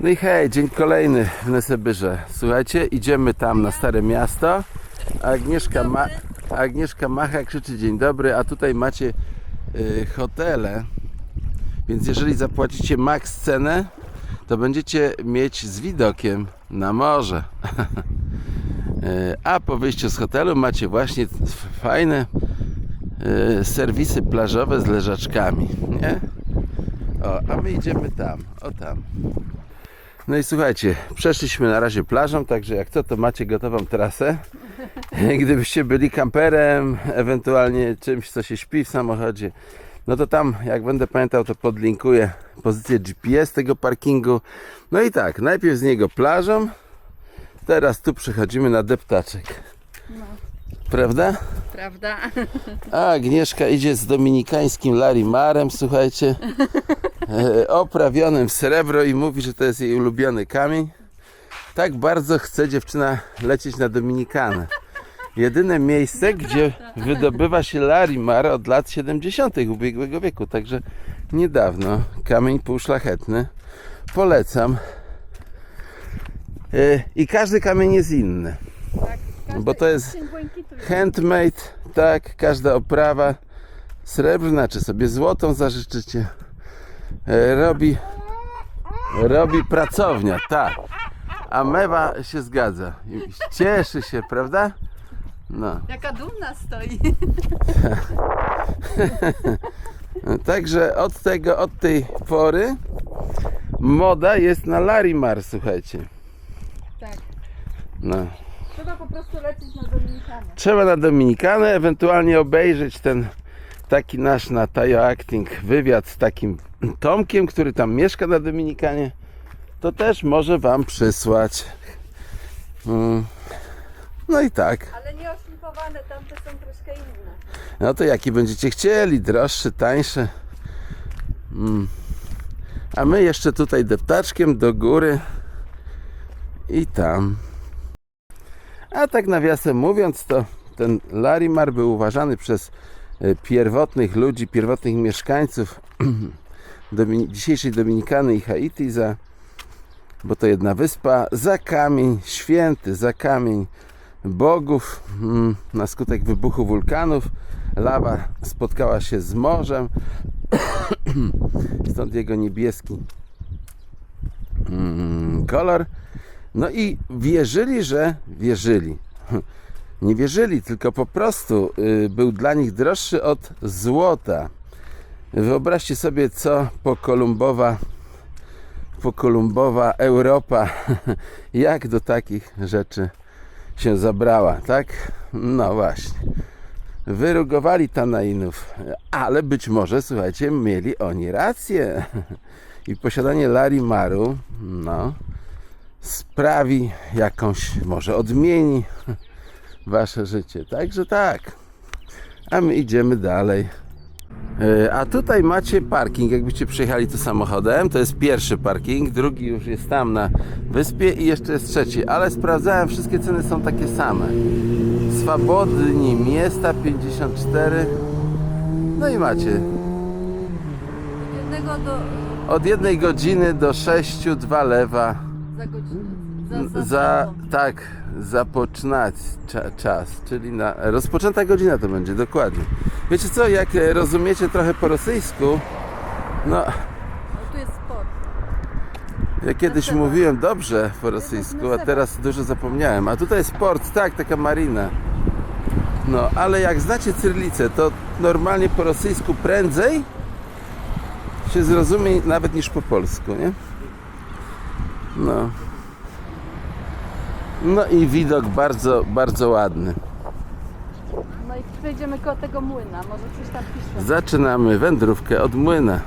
No i hej, dzień kolejny w Nesebyrze. Słuchajcie, idziemy tam na Stare Miasto. Agnieszka, ma, Agnieszka Macha krzyczy dzień dobry, a tutaj macie y, hotele. Więc jeżeli zapłacicie max cenę, to będziecie mieć z widokiem na morze. Y, a po wyjściu z hotelu macie właśnie fajne y, serwisy plażowe z leżaczkami, nie? O, a my idziemy tam, o tam. No i słuchajcie, przeszliśmy na razie plażą, także jak co, to macie gotową trasę. Gdybyście byli kamperem, ewentualnie czymś, co się śpi w samochodzie, no to tam, jak będę pamiętał, to podlinkuję pozycję GPS tego parkingu. No i tak, najpierw z niego plażą, teraz tu przechodzimy na deptaczek. Prawda? Prawda? A Agnieszka idzie z dominikańskim Larimarem, słuchajcie, oprawionym w srebro i mówi, że to jest jej ulubiony kamień. Tak bardzo chce dziewczyna lecieć na Dominikanę. Jedyne miejsce, gdzie wydobywa się Larimar od lat 70. ubiegłego wieku, także niedawno. Kamień półszlachetny. Polecam. E, I każdy kamień jest inny. Tak, Bo to jest. handmade, tak, każda oprawa srebrna, czy sobie złotą zażyczycie. E, Robi, robi pracownia, tak. A mewa się zgadza. I Cieszy się, prawda? No. Jaka dumna stoi. Także od tego, od tej pory moda jest na Larimar, słuchajcie. Tak. No. Trzeba po prostu lecieć na Dominikanę. Trzeba na Dominikanę, ewentualnie obejrzeć ten taki nasz na Tayo Acting wywiad z takim Tomkiem, który tam mieszka na Dominikanie. To też może Wam przysłać. Mm. No i tak. Ale nie oszlifowane, tamte są troszkę inne. No to jaki będziecie chcieli? Droższy, tańszy. Mm. A my jeszcze tutaj deptaczkiem do góry i tam. A tak nawiasem mówiąc, to ten Larimar był uważany przez e, pierwotnych ludzi, pierwotnych mieszkańców Domini- dzisiejszej Dominikany i Haiti za, bo to jedna wyspa, za kamień święty, za kamień bogów mm, na skutek wybuchu wulkanów. Lawa spotkała się z morzem, stąd jego niebieski mm, kolor. No i wierzyli, że wierzyli. Nie wierzyli, tylko po prostu y, był dla nich droższy od złota. Wyobraźcie sobie, co po Kolumbowa, po Kolumbowa Europa, jak do takich rzeczy się zabrała, tak? No właśnie. Wyrugowali Tanainów, ale być może, słuchajcie, mieli oni rację. I posiadanie Larimaru, no, sprawi jakąś, może odmieni wasze życie. Także tak. A my idziemy dalej. E, A tutaj macie parking, jakbyście przyjechali tu samochodem, to jest pierwszy parking, drugi już jest tam na wyspie i jeszcze jest trzeci, ale sprawdzałem, wszystkie ceny są takie same. Swobodni miasta 54. No i macie Od jednej godziny do 6, 2 lewa. za godzinę. Za, za, za tak zapoczynać cza, czas, czyli na rozpoczęta godzina to będzie dokładnie. Wiecie co, jak e, rozumiecie trochę po rosyjsku, no No, tu jest sport. ja kiedyś mówiłem dobrze po rosyjsku, a teraz dużo zapomniałem. A tutaj jest port, tak, taka marina. No, ale jak znacie cyrlicę, to normalnie po rosyjsku prędzej się zrozumie nawet niż po polsku, nie? No. No i widok bardzo, bardzo ładny. No i przejdziemy koło tego młyna. Może coś tam pisze. Zaczynamy wędrówkę od młyna.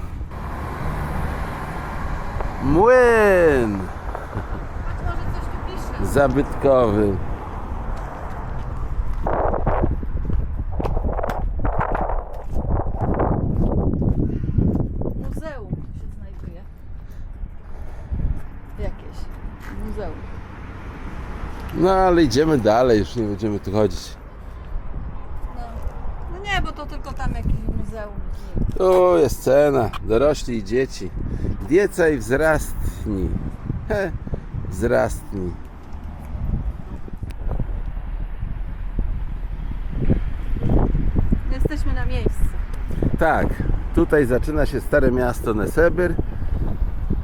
Młyn Może coś tu pisze. zabytkowy. Muzeum się znajduje. Jakieś. Muzeum. No ale idziemy dalej, już nie będziemy tu chodzić. No. no nie, bo to tylko tam jakieś muzeum. Tu jest cena, dorośli i dzieci. Diecaj wzrastni. He, wzrastnij. Jesteśmy na miejscu. Tak, tutaj zaczyna się stare miasto Nesebyr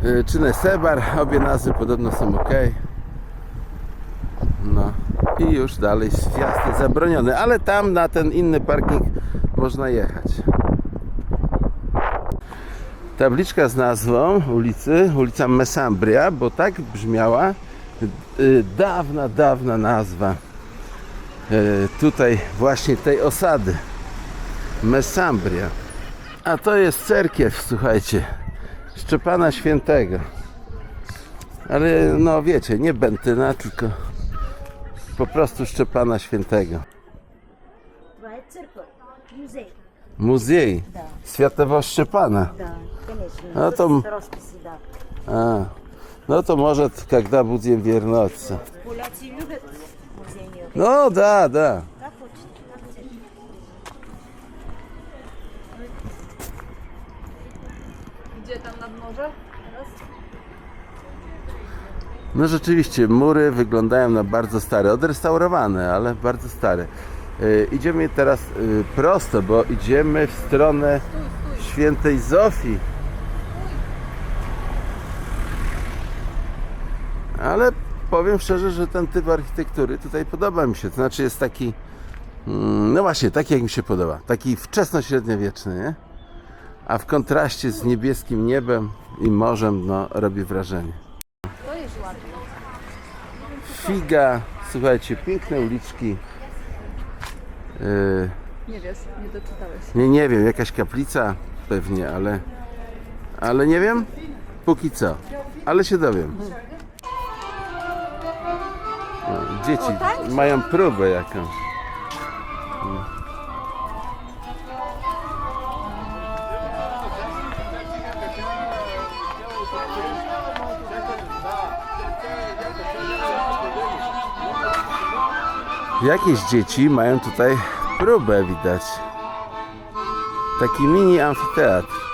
y, czy Nesebar, obie nazwy podobno są ok. I już dalej jest zabroniony, ale tam na ten inny parking można jechać. Tabliczka z nazwą ulicy, ulica Mesambria, bo tak brzmiała y, dawna, dawna nazwa y, tutaj właśnie tej osady. Mesambria. A to jest cerkiew, słuchajcie, Szczepana Świętego. Ale no wiecie, nie Bentyna, tylko po prostu Szczepana Świętego. Това е църква, музей. Muzej Да, Świętego Szczepana. да, конечно. А там- С разписи, да. A, no to może когда будем вернуться. Поляци любят музейния обект. No da, da. Как хочете, как хочете. Gdzie tam nad morze? No rzeczywiście, mury wyglądają na bardzo stare, odrestaurowane, ale bardzo stare. E, idziemy teraz e, prosto, bo idziemy w stronę świętej Zofii. Ale powiem szczerze, że ten typ architektury tutaj podoba mi się. To znaczy jest taki, mm, no właśnie, taki jak mi się podoba. Taki wczesno-średniowieczny, nie? A w kontraście z niebieskim niebem i morzem, no, robi wrażenie. Figa, słuchajcie, piękne uliczki. Yy, Nie wiesz, nie doczytałeś. nie, nie wiem, jakaś kaplica pewnie, ale, ale nie wiem, póki co, ale się dowiem. No, dzieci mają próbę jakąś. Jakieś dzieci mają tutaj próbę widać. Taki mini amfiteatr.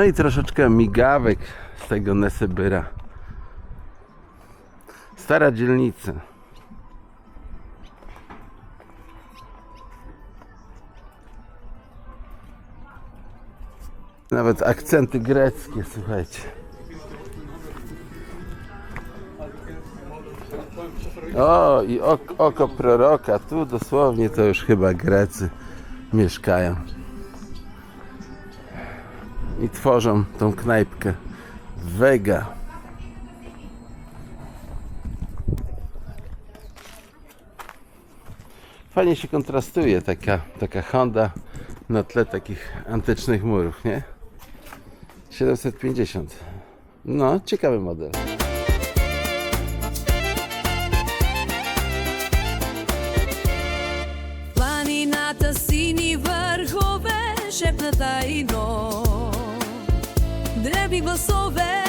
No i troszeczkę migawek z tego Nesebyra. Stara dzielnica. Nawet akcenty greckie, słuchajcie. O, i ok, oko proroka. Tu dosłownie to już chyba Grecy mieszkają i tworzą tą knajpkę Vega. Fajnie się kontrastuje taka, taka Honda na tle takich antycznych murów, nie? 750. No, ciekawy model. гласове.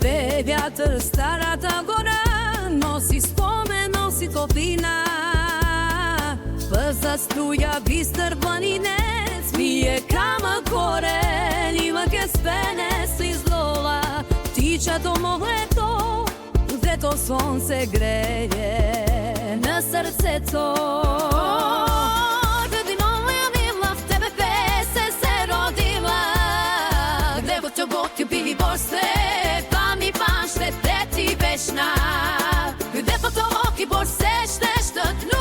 Пее вятър старата гора, носи спомен, носи топлина. Бърза струя, бистър планинец, вие камък корен, има кеспене с излола. Птичато моглето, взето слънце грее на сърцето. të bot ju bili borse Pa mi pan shtetet i veshna Ju dhe po të hoki borse shteshtë të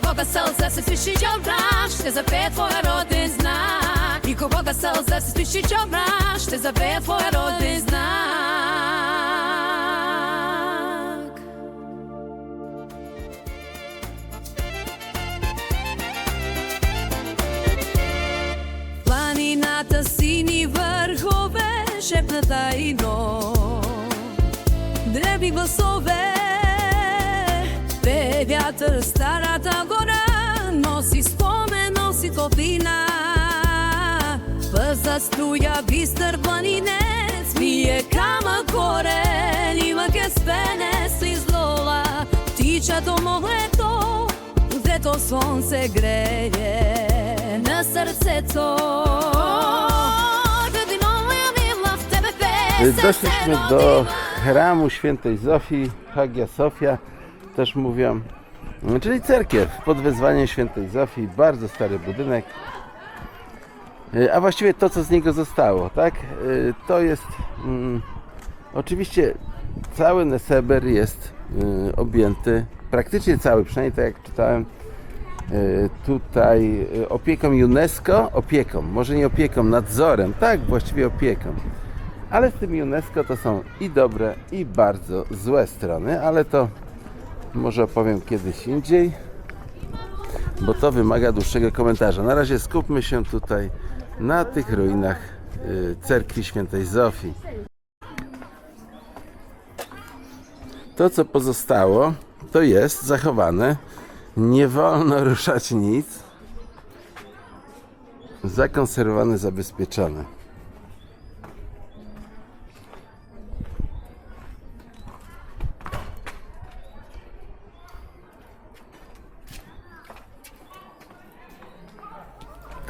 кого-то солнце все свищит ображ, ты запет твой родный знак. И кого-то солнце все свищит ображ, ты запет твой знак. Планината сини върхове, шепната и но. Дреби гласове, glasove Pe vjatr stara ta gora Nosi spomen, nosi toplina Brza struja, bistar planinec Smije kama gore Njima spene se izlola Ptiča to Gde to sunce greje Na srce to. Doszliśmy do hramu świętej Zofii, Hagia Sofia, też mówią, czyli cerkiew pod wezwaniem świętej Zofii, bardzo stary budynek. E, A właściwie to, co z niego zostało, tak? E, To jest mm, oczywiście cały Neseber jest y, objęty, praktycznie cały, przynajmniej tak jak czytałem, y, tutaj y, opieką UNESCO, opieką, może nie opieką, nadzorem, tak, właściwie opieką. Ale z tym UNESCO to są i dobre, i bardzo złe strony, ale to może opowiem kiedyś indziej, bo to wymaga dłuższego komentarza. Na razie skupmy się tutaj na tych ruinach y, cerkwi świętej Zofii. To, co pozostało, to jest zachowane. Nie wolno ruszać nic. Zakonserwowane, zabezpieczone.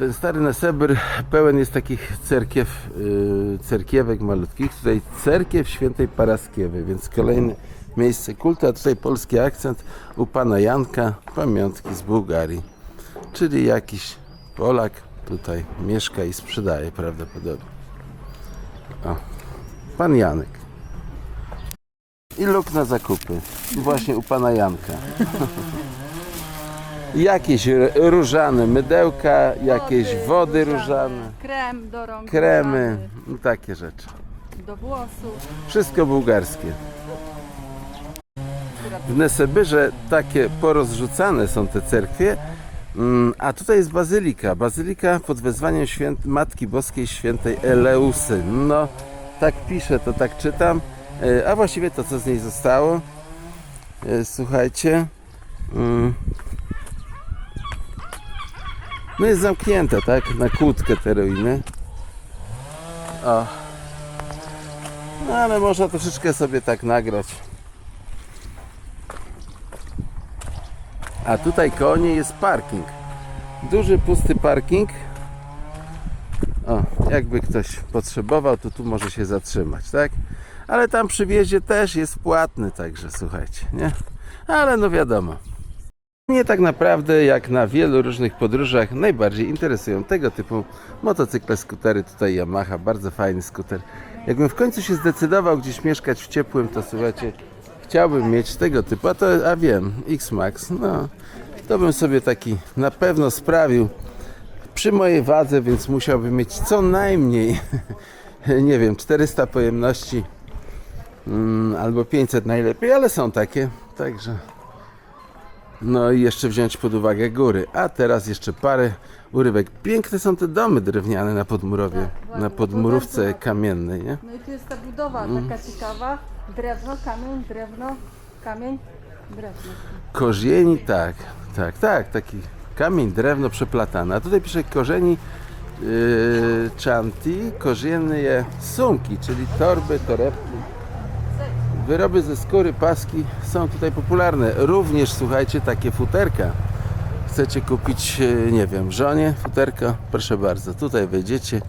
Ten stary Neseber pełen jest takich cerkiew, yy, cerkiewek malutkich. Tutaj cerkiew świętej Paraskiewy, więc kolejne miejsce kultu, a tutaj polski akcent u pana Janka, pamiątki z Bułgarii. Czyli jakiś Polak tutaj mieszka i sprzedaje prawdopodobnie. O, pan Janek. I luk na zakupy. Właśnie u pana Janka. Jakieś r- różane mydełka, jakieś wody różane, Krem do rąk. kremy, no takie rzeczy. Do włosów. Wszystko bułgarskie. W Nesebyrze takie porozrzucane są te cerkwie, mm, a tutaj jest bazylika. Bazylika pod wezwaniem święt Matki Boskiej Świętej Eleusy. No, tak piszę, to tak czytam. E, A właściwie to, co z niej zostało, e, słuchajcie, mm, no jest zamknięte, tak, na kłódkę te ruiny. O. No ale można troszeczkę sobie tak nagrać. A tutaj koło niej jest parking. Duży, pusty parking. O, jakby ktoś potrzebował, to tu może się zatrzymać, tak? Ale tam przy wjeździe też jest płatny, także słuchajcie, nie? Ale no wiadomo. Mnie tak naprawdę, jak na wielu różnych podróżach, najbardziej interesują tego typu motocykle, skutery. Tutaj Yamaha, bardzo fajny skuter. Jakbym w końcu się zdecydował gdzieś mieszkać w ciepłym, to słuchajcie, chciałbym mieć tego typu, a to, a wiem, X-Max, no, to bym sobie taki na pewno sprawił przy mojej wadze, więc musiałbym mieć co najmniej, nie wiem, 400 pojemności mm, albo 500 najlepiej, ale są takie, także... No i jeszcze wziąć pod uwagę góry. A teraz jeszcze parę urywek. Piękne są te domy drewniane na Podmurowie, ładnie. na Podmurówce kamiennej, nie? No i tu jest ta budowa taka ciekawa. Drewno, kamień, drewno, kamień, drewno. Korzeni, tak, tak, tak, taki kamień, drewno przeplatane. A tutaj pisze korzeni yy, chanti, korzennie sumki, czyli torby, torebki. Wyroby ze skóry, paski są tutaj popularne. Również, słuchajcie, takie futerka. Chcecie kupić, yy, nie wiem, żonie futerko? Proszę bardzo, tutaj wejdziecie.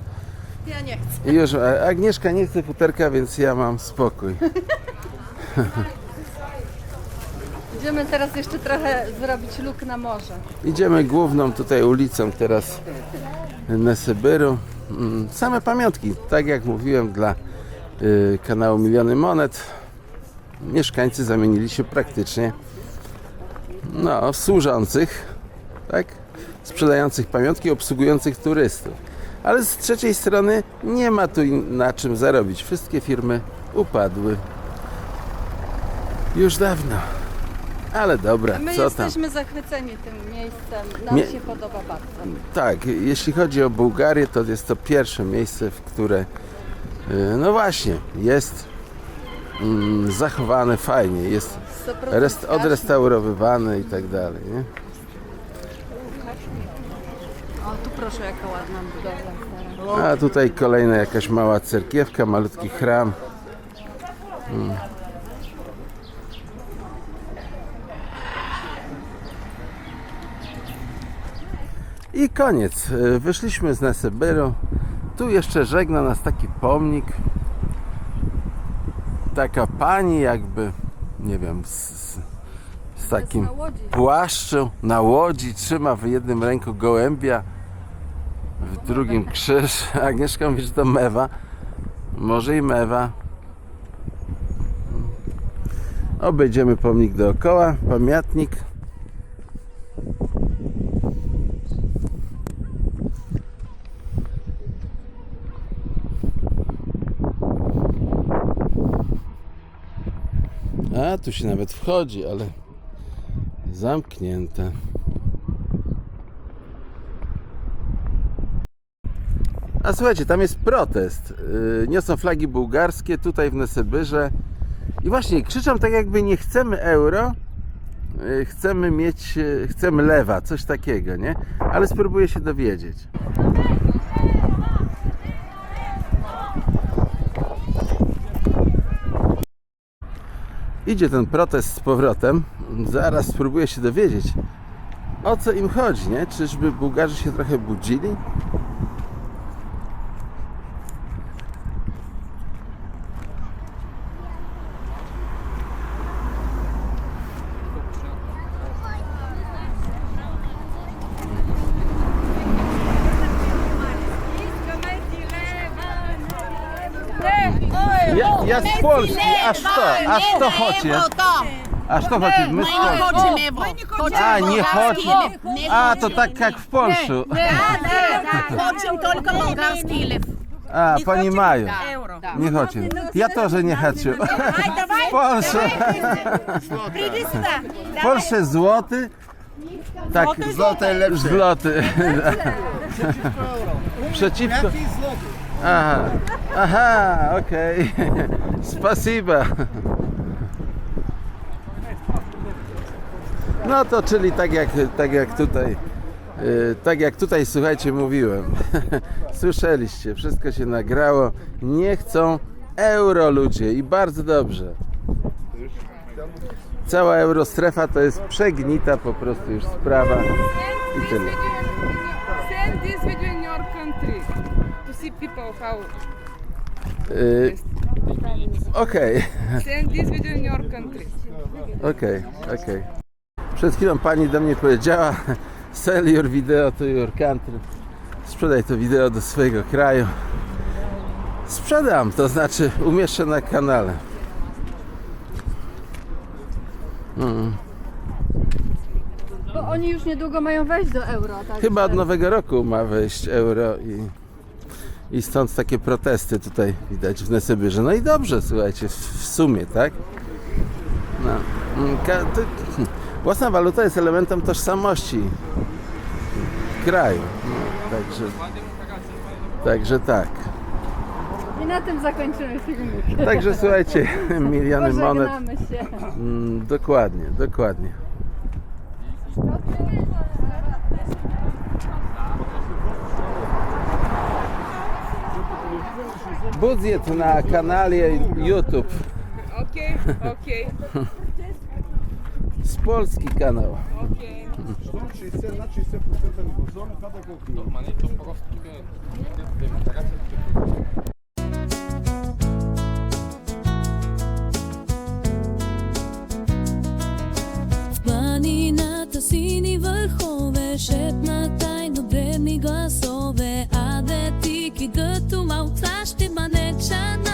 Ja nie chcę. I już, a Agnieszka nie chce futerka, więc ja mam spokój. Idziemy teraz jeszcze trochę zrobić luk na morze. Idziemy główną tutaj ulicą teraz Nesybyru. Mm, Same pamiątki, tak jak mówiłem, dla y, kanału Miliony Monet. Mieszkańcy zamienili się praktycznie no, służących, tak? Sprzedających pamiątki, obsługujących turystów. Ale z trzeciej strony nie ma tu na czym zarobić. Wszystkie firmy upadły. Już dawno. Ale dobra, My co tam? jesteśmy zachwyceni tym miejscem. Nam Mie- się podoba bardzo. Tak, jeśli chodzi o Bułgarię, to jest to pierwsze miejsce, w które y, no właśnie, jest mm, zachowane fajnie, jest 100% rest, straszne. odrestaurowywane i tak dalej. Nie? O, tu proszę, jaka ładna budowla. A tutaj kolejna jakaś mała cerkiewka, malutki chram. Mm. I koniec. Y, Wyszliśmy z Nesebyru. Tu jeszcze żegna nas taki pomnik. Taka pani jakby, nie wiem, z, z, z takim płaszczem na łodzi. Trzyma w jednym ręku gołębia, w drugim krzyż. Agnieszka mówi, że to mewa. Może i mewa. Obejdziemy pomnik dookoła, pamiętnik. Tu się nawet wchodzi, ale zamknięte. A słuchajcie, tam jest protest. Yy, niosą flagi bułgarskie tutaj w Nesebyrze. I właśnie krzyczą tak jakby nie chcemy euro, yy, chcemy mieć, yy, chcemy lewa, coś takiego, nie? Ale spróbuję się dowiedzieć. Idzie ten protest z powrotem. Zaraz spróbuję się dowiedzieć, o co im chodzi, nie? Czyżby Bułgarzy się trochę budzili? Ja z Polski, aż to, aż to chodzi. Aż to chodzi, my z A, nie chodzi. A, to tak jak w Polszu. Chodźmy tylko mołgarski lew. A, pani Maju. Nie chodził. Ja też nie chodził. W Polsce. W Polsce złoty. Tak, złoty lepszy. Złoty. Przeciwko euro. Przeciwko. Aha, aha, okej. Spasiba. No to czyli tak jak, tak jak tutaj. y, Tak jak tutaj, słuchajcie, mówiłem. Słyszeliście, wszystko się nagrało. Nie chcą euro ludzie i bardzo dobrze. Cała eurostrefa to jest przegnita po prostu już sprawa i tyle. How. Y, Okej, Send this video in your country. okej, okej. Przed chwilą pani do mnie powiedziała sell your video to your country. Sprzedaj to wideo do swojego kraju. Sprzedam, to znaczy umieszczę na kanale. Bo oni już niedługo mają wejść do euro. Tak Chyba od nowego roku ma wejść euro i, i stąd takie protesty tutaj widać w Nesybyrze. No i dobrze, słuchajcie, w, sumie, tak? No. Własna waluta jest elementem tożsamości kraju. No, także, także tak. I na tym zakończymy filmik. Także słuchajcie, miliony monet. Się. Mm, dokładnie, dokładnie. budżet na kanale YouTube. Okej, okay, okej. Okay. Z Polski kanał. Okay. Na to Знаєш ти мене чана.